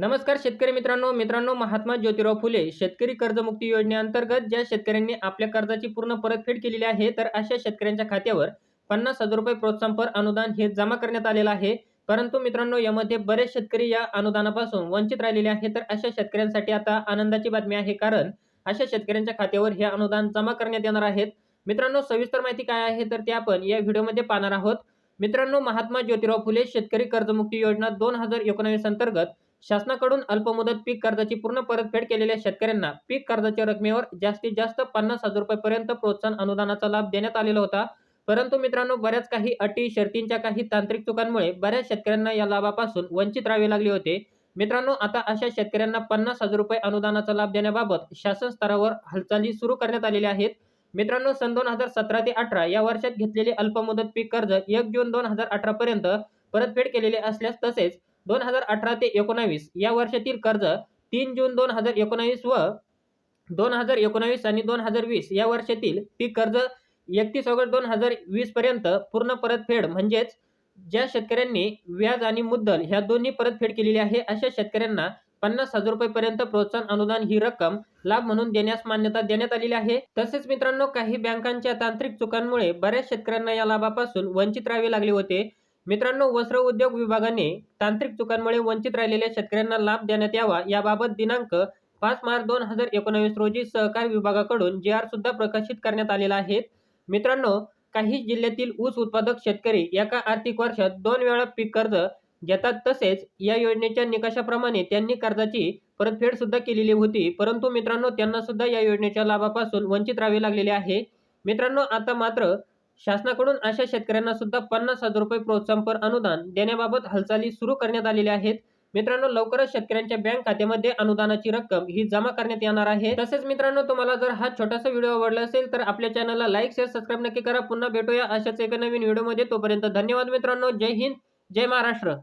नमस्कार शेतकरी मित्रांनो मित्रांनो महात्मा ज्योतिराव फुले शेतकरी कर्जमुक्ती योजनेअंतर्गत ज्या शेतकऱ्यांनी आपल्या कर्जाची पूर्ण परतफेड केलेली आहे तर अशा शेतकऱ्यांच्या खात्यावर पन्नास हजार रुपये प्रोत्साहनपर अनुदान हे जमा करण्यात आलेलं आहे. परंतु मित्रांनो यामध्ये बरेच शेतकरी या अनुदानापासून वंचित राहिलेले आहेत तर अशा शेतकऱ्यांसाठी आता आनंदाची बातमी आहे कारण अशा शेतकऱ्यांच्या खात्यावर हे अनुदान जमा करण्यात येणार आहेत मित्रांनो सविस्तर माहिती काय आहे तर ते आपण या व्हिडिओमध्ये पाहणार आहोत. मित्रांनो महात्मा ज्योतिराव फुले शेतकरी कर्जमुक्ती योजना दोन हजार एकोणावीस अंतर्गत शासनाकडून अल्पमुदत पीक कर्जाची पूर्ण परतफेड केलेल्या शेतकऱ्यांना पीक कर्जाच्या रकमेवर जास्तीत जास्त पन्नास हजार रुपयेपर्यंत प्रोत्साहन अनुदानाचा लाभ देण्यात आलेला होता. परंतु मित्रांनो बऱ्याच काही अटी शर्तींच्या काही तांत्रिक चुकांमुळे बऱ्याच शेतकऱ्यांना या लाभापासून वंचित राहावे लागले होते. मित्रांनो आता अशा शेतकऱ्यांना पन्नास हजार रुपये अनुदानाचा लाभ देण्याबाबत शासन स्तरावर हालचाली सुरू करण्यात आलेल्या आहेत. मित्रांनो सन दोन हजार सतरा ते अठरा या वर्षात घेतलेले अल्पमुदत पीक कर्ज एक जून दोन हजार अठरा पर्यंत परतफेड केलेले असल्यास तसेच दोन हजार अठरा ते एकोणावीस या वर्षातील कर्ज तीन जून दोन हजार एकोणावीस व दोन हजार एकोणावीस आणि दोन हजार वीस या वर्षातील पीक कर्ज एकतीस ऑगस्ट दोन हजार वीस पर्यंत पूर्ण परतफेड म्हणजेच ज्या शेतकऱ्यांनी व्याज आणि मुद्दल ह्या दोन्ही परतफेड केलेली आहे अशा शेतकऱ्यांना पन्नास हजार रुपयेपर्यंत प्रोत्साहन अनुदान ही रक्कम लाभ म्हणून देण्यास मान्यता देण्यात आलेली आहे. तसेच मित्रांनो काही बँकांच्या तांत्रिक चुकांमुळे बऱ्याच शेतकऱ्यांना या लाभापासून वंचित राहावे लागले होते. मित्रांनो वस्त्र उद्योग विभागाने तांत्रिक चुकांमुळे वंचित राहिलेल्या शेतकऱ्यांना लाभ देण्यात यावा. याबाबत दिनांक पाच मार्च दोन हजार एकोणावीस रोजी सहकार विभागाकडून जे आर सुद्धा प्रकाशित करण्यात आलेला आहे. मित्रांनो काही जिल्ह्यातील ऊस उत्पादक शेतकरी एका आर्थिक वर्षात दोन वेळा पीक कर्ज घेतात. तसेच या योजनेच्या निकषाप्रमाणे त्यांनी कर्जाची परतफेड सुद्धा केलेली होती. परंतु मित्रांनो त्यांना सुद्धा या योजनेच्या लाभापासून वंचित राहावे लागलेले आहे. मित्रांनो आता मात्र शासनाकडून अशा शेतकऱ्यांना सुद्धा पन्नास हजार रुपये प्रोत्साहनपर अनुदान देण्याबाबत हालचाली सुरू करण्यात आलेल्या आहेत. मित्रांनो लवकरच शेतकऱ्यांच्या बँक खात्यामध्ये अनुदानाची रक्कम ही जमा करण्यात येणार आहे. तसेच मित्रांनो तुम्हाला जर हा छोटासा व्हिडिओ आवडला असेल तर आपल्या चॅनलला लाईक शेअर सबस्क्राईब नक्की करा. पुन्हा भेटूया अशाच एका नवीन व्हिडिओमध्ये. तोपर्यंत धन्यवाद मित्रांनो. जय हिंद जय महाराष्ट्र.